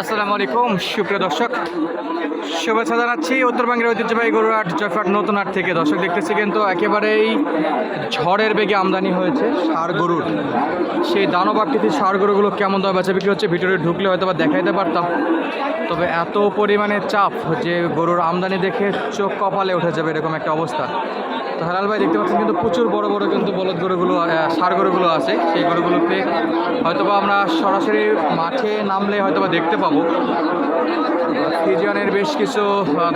আসসালামু আলাইকুম, সুপ্রিয় দর্শক। শুভেচ্ছা জানাচ্ছি উত্তরবঙ্গের ঐতিহ্যবাহী গরুহাট জয়ফাট নতুন হাট থেকে। দর্শক দেখতেছি কিন্তু একেবারেই ঝড়ের বেগে আমদানি হয়েছে সার গরুর। সেই দানব আকৃতির সার গরুগুলো কেমন দামে বেচা বিক্রি হচ্ছে ভিতরে ঢুকলে হয়তো বা দেখাইতে পারতাম। তবে এত পরিমাণে চাপ যে গরুর আমদানি দেখে চোখ কপালে উঠে যাবে এরকম একটা অবস্থা। তো হালাল ভাই দেখতে পাচ্ছেন কিন্তু প্রচুর বড় বড় কিন্তু বলদ গরুগুলো সার গরুগুলো আছে। সেই গরুগুলোকে হয়তোবা আমরা সরাসরি মাঠে নামলে হয়তোবা দেখতে পাবো। ফিজিয়ানের বেশ কিছু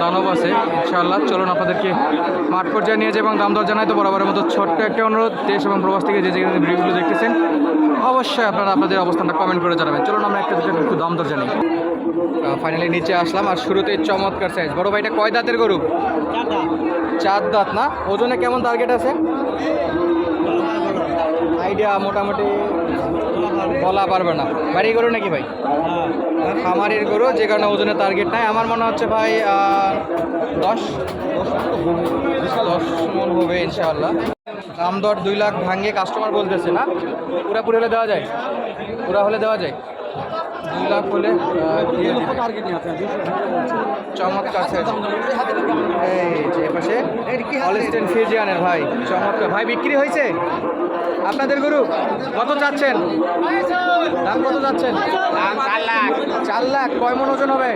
দানব আছে, ইনশাআল্লাহ। চলুন আপনাদেরকে মাঠ পর্যায়ে নিয়ে যাই এবং দাম দর জানাই। তো বরাবরের মতো ছোট্ট একটা অনুরোধ, দেশ এবং প্রবাস থেকে যে ভিডিওগুলো দেখতেছেন অবশ্যই আপনারা আপনাদের অবস্থানটা কমেন্ট করে জানাবেন। চলুন, আমরা একটা দুটো একটু দাম দর জানি ফাইনালি নিচে আসলাম আর শুরুতেই চমৎকার সাইজ বড় ভাইটা কয় দাঁতের গরু? চার দাঁত না? ওজনে কেমন টার্গেট আছে? আইডিয়া মোটামুটি বলা পারবে না। বাড়ি গরু নাকি ভাই? খামারের গরু, যে কারণে ওজনের টার্গেট নাই। আমার মনে হচ্ছে ভাই দশ। দশ মন হবে ইনশাআল্লাহ। দাম দর দুই লাখ ভাঙ্গে কাস্টমার বলতেছে না? পুরাপুরি হলে দেওয়া যায়? পুরা হলে দেওয়া যায়? দুই লাখ হলে। চমৎকার। এই যে এপাশে ফিজিয়ানের ভাই, চমৎকার। ভাই, বিক্রি হয়েছে? আপনাদের গরু কত চাচ্ছেন? দাম কত চাচ্ছেন? চার লাখ। কয় মন ওজন হবে?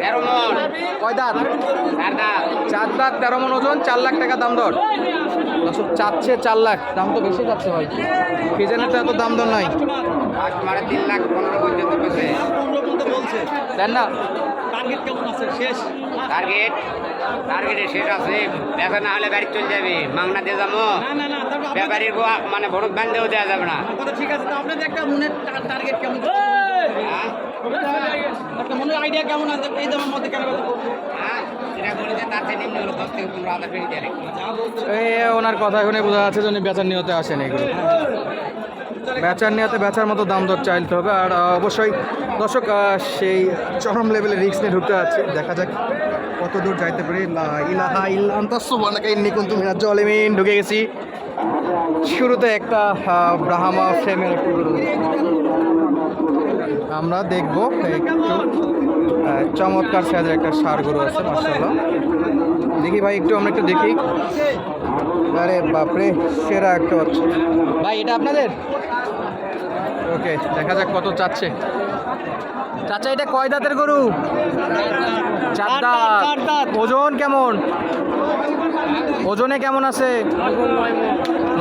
তেরো মন। কয় দাঁত? চার দাঁত। তেরো মন ওজন চার লাখ টাকা দাম দর। দর্শক চাচ্ছে চার লাখ। দাম তো বেশি যাচ্ছে ভাই। ফিজেনের তো এত দাম দর নাই। তিন লাখ পনেরো পর্যন্ত পেছে দেন না। টার্গেট টার্গেটে শেষ? আছে। না হলে গাড়ি চলে যাবে। মাংনা দিয়ে যাব। ব্যাপারীর মানে ভরত বান্ধেও দেওয়া যাবে না। ঠিক আছে তো আপনাদের একটা মনের টার্গেট কেমন? মনের আইডিয়া কেমন আছে? এই দামের মধ্যে কেন ওনার কথা এখানে বোঝা যাচ্ছে যে উনি বেচার নিয়তে আসেন এগুলো বেচার নিয়তে বেচার মতো দাম দর চাইতে হবে, আর অবশ্যই দর্শক সেই চরম লেভেলে রিস্ক নিয়ে ঢুকতে যাচ্ছে। দেখা যাক কত দূর যাইতে পারি। ইলাহা ইল্লা আনতা সুবহানাকা ইন্নী কুনতু মিনাজ ঢুকে গেছি। শুরুতে একটা ব্রাহ্মা ফ্রেমের একটু। আমরা দেখব একটু চমৎকার সাইজের একটা সার গরু আছে মার্শাল্লাহ দেখি ভাই একটু আমরা একটু দেখি। আরে বাপরে সেরা একটা হচ্ছে ভাই এটা আপনাদের? ওকে দেখা যাক কত চাচ্ছে। চাচা এটা কয় দাঁতের গরু? চার দাঁত। ওজন কেমন? ওজনে কেমন আছে?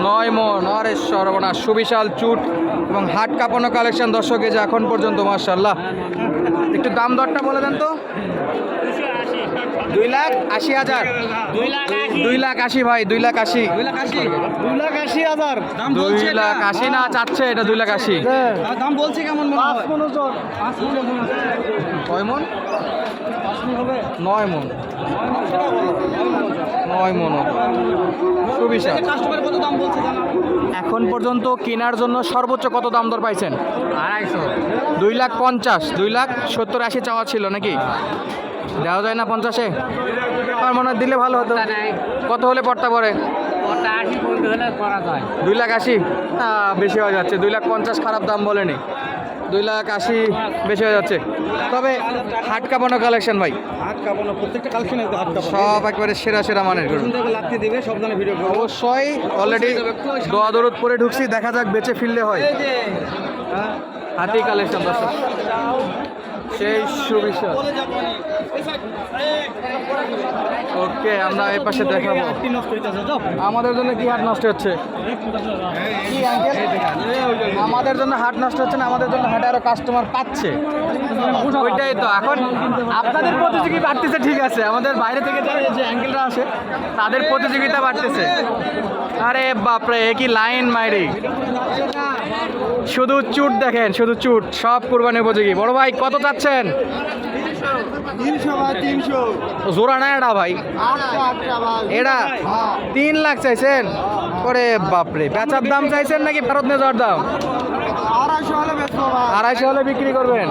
নয় মন। আরে সর্বনাশ সুবিশাল চুট এবং হাট কাঁপানো কালেকশন দর্শক যে এখন পর্যন্ত মার্শাল্লাহ একটু দাম দরটা বলে দেন তো। দুই লাখ আশি হাজার। দুই লাখ আশি। ভাই দুই লাখ আশি। দুই লাখ আশি। দুই লাখ আশি হাজার। দুই লাখ আশি না চাচ্ছে এটা দুই লাখ আশি। দাম বলছে কেমন মনে হয়? মন। কয় মন? মন নয় মন। নয় মন। সুবিশাল। কাস্টমার কত দাম বলছে জানা? এখন পর্যন্ত কেনার জন্য সর্বোচ্চ কত দাম দর পাইছেন? আড়াইশো। দুই লাখ পঞ্চাশ দুই লাখ সত্তর আশি চাওয়া ছিল নাকি? দেওয়া যায় না পঞ্চাশে? আমার মনে হয় দিলে ভালো হতো। কত হলে পড়তা যায়। দুই লাখ আশি? বেশি হয়ে যাচ্ছে। দুই লাখ পঞ্চাশ খারাপ দাম বলেনি। দুই লাখ আশি বেশি হয়ে যাচ্ছে। তবে হাট কাঁপানো কালেকশন ভাই। কাঁপানো প্রত্যেকটা কালেকশন সব একবারে সেরা সেরা মানের দিবে সব ভিডিও অবশ্যই অলরেডি দোয়া দরদ করে ঢুকছি দেখা যাক বেঁচে ফিরলে হয়। হ্যাঁ, হাতি কালেকশন দর্শক। সেই সুবিশাল। ওকে আমরা এই পাশে দেখাবো। আমাদের জন্য কি হাট নষ্ট হচ্ছে? আমাদের জন্য হাট নষ্ট হচ্ছে না আমাদের জন্য হাটে আরও কাস্টমার পাচ্ছে। ওইটাই তো এখন আপনাদের প্রতিযোগী বাড়তেছে ঠিক আছে। আমাদের বাইরে থেকে যে অ্যাঙ্গেলরা আসে তাদের প্রতিযোগিতা বাড়তেছে। আরে বাপরে এ কি লাইন মাইরি। শুধু চুট দেখেন শুধু চুট সব কুরবানি উপযোগী। বড় ভাই কত চাচ্ছেন? জোড়া না এটা ভাই? এটা তিন লাখ চাইছেন? ওরে বাপরে বেচার দাম চাইছেন নাকি ফেরত নিয়ে যাওয়ার দাম? আড়াইশো হলে বেচবো আড়াইশো হলে বিক্রি করবেন?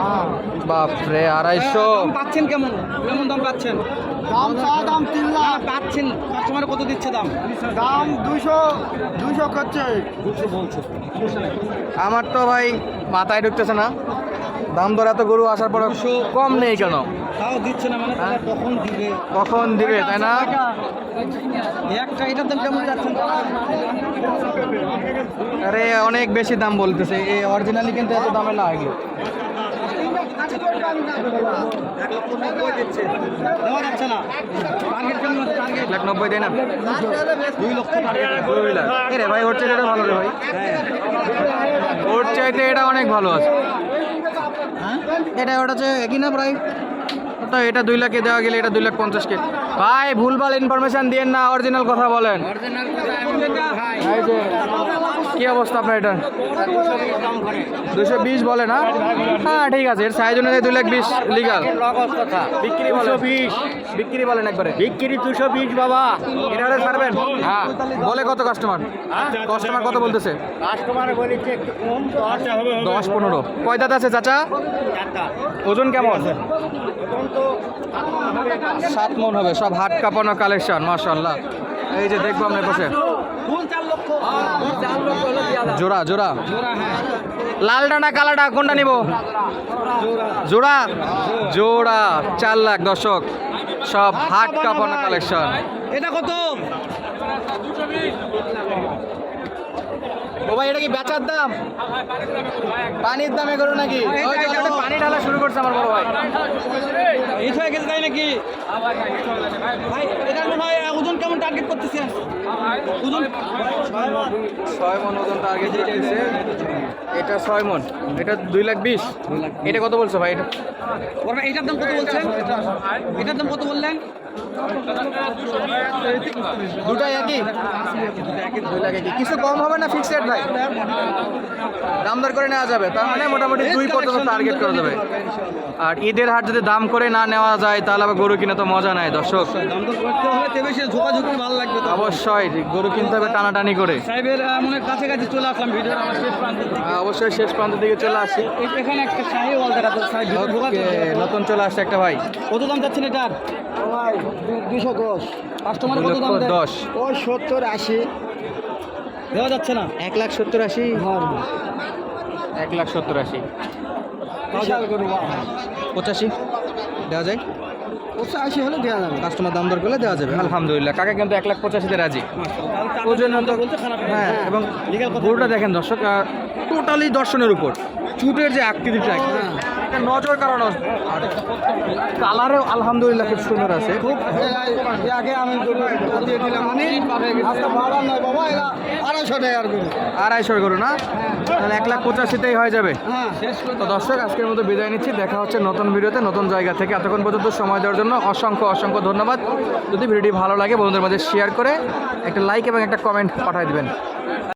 বাপরে আড়াইশো। পাচ্ছেন কেমন? কেমন দাম পাচ্ছেন? দাম দাম তিন লাখ। পাচ্ছেন। কাস্টমার কত দিচ্ছে দাম? দাম করছে। দুশো বলছে। আমার তো ভাই মাথায় ঢুকতেছে না। দাম দর এত গরু আসার পর কম নেই কেন? তাও দিচ্ছে না মানে কখন দিবে? কখন দিবে তাই না? একটা এটার দাম কেমন যাচ্ছেন আরে অনেক বেশি দাম বলতেছে। এই অরিজিনালি কিন্তু এত দামে না এগুলো। লাখ নব্বই না? দুই লক্ষ দুই লাখ ভাই ওর চাইতে এটা ভালো রে ভাই। ওর চাইতে এটা অনেক ভালো আছে। এটা ওটা হচ্ছে কিনা প্রায়? ওটা, এটা দুই লাখে দেওয়া গেলে এটা দুই লাখ পঞ্চাশ কে ভাই ভুলভাল ইনফরমেশন দিয়েন না অরিজিনাল কথা বলেন। কি অবস্থা আপনার এটা? দুশো বিশ বলে না? হ্যাঁ ঠিক আছে এর সাইজ অনুযায়ী দুই লাখ বিশ লিগাল বিক্রি বলেন বিশ। বিক্রি বলেন একবারে। বিক্রি দুশো বিশ বাবা। এটা হলে ছাড়বেন? হ্যাঁ। বলে কত কাস্টমার কাস্টমার কত বলতেছে? কাস্টমার বলেছে দশ। পনেরো। কয় দাঁত আছে চাচা? ওজন কেমন? সাত মন হবে সব হাট কাঁপানো কালেকশন মাশাল্লাহ এই যে দেখব আপনার পাশে জোড়া জোড়া। লাল লালটা না কালাটা কোনটা নিব? জোড়া। জোড়া, চার লাখ দশক সব হাট কাঁপানো কালেকশন এটা কত? ও ভাই এটা কি বেচার দাম? পানির দামে করো নাকি? ওই যে পানি ঢালা শুরু করছে আমার বড় ভাই। এই হয়ে গেছে তাই নাকি? ভাই এটা মনে হয় ওজন কেমন টার্গেট করতেছেন? ওজন? ছয় মন ওজন টার্গেট এটা ছয় মন। এটা দুই লাখ বিশ। এটা কত বলছো ভাই এটা? এটার দাম কত বলছেন? এটার দাম কত বললেন? দুটাই একই? দুই লাখ একই কিছু কম হবে না ফিক্সড ভাই? দাম দর করে নেওয়া যাবে, তার মানে মোটামুটি দুই পর্যন্ত টার্গেট করা যাবে আর ঈদের হাট যদি দাম করে না নেওয়া যায় তাহলে আবার গরু কিনে তো মজা নাই দর্শক। দাম তো করতে হবে তেবে সে ঝোঁকাঝুঁকি ভালো লাগবে অবশ্যই গরু কিনতে হবে টানাটানি করে। কাছাকাছি চলে আসলাম ভিডিওর আমার শেষ প্রান্তের দিকে। অবশ্যই শেষ প্রান্ত দিকে চলে আসি। এখানে একটা নতুন চলে আসছে একটা ভাই। কত দাম যাচ্ছেন এটার? দুশো দশ। কাস্টমার কত দাম দশ। ওই সত্তর আশি। দেওয়া যাচ্ছে না? এক লাখ সত্তর আশি। এক লাখ সত্তর আশি। বিশাল গরু পঁচাশি। দেওয়া যায়? পঁচাশি হলে দেওয়া যাবে। কাস্টমার দাম দর করলে দেওয়া যাবে। আলহামদুলিল্লাহ। কাকা কিন্তু এক লাখ পঁচাশিতে রাজি। ওজন না। হ্যাঁ এবং গরুটা দেখেন দর্শক টোটালি দর্শনের উপর। চুটের যে আকৃতিটা একটা নজর কারণ কালারেও আলহামদুলিল্লাহ খুব সুন্দর আছে। খুব আগে আমি দিয়ে দিলাম মানে আজকে বাবা নয় বাবা এরা আড়াইশো টাকার গরু। আড়াইশোর গরু না? তাহলে এক লাখ পঁচাশিতেই হয়ে যাবে। হ্যাঁ। তো দর্শক আজকের মতো বিদায় নিচ্ছি। দেখা হচ্ছে নতুন ভিডিওতে নতুন জায়গা থেকে। এতক্ষণ পর্যন্ত সময় দেওয়ার জন্য অসংখ্য অসংখ্য ধন্যবাদ। যদি ভিডিওটি ভালো লাগে বন্ধুদের মাঝে শেয়ার করে একটা লাইক এবং একটা কমেন্ট পাঠিয়ে দিবেন।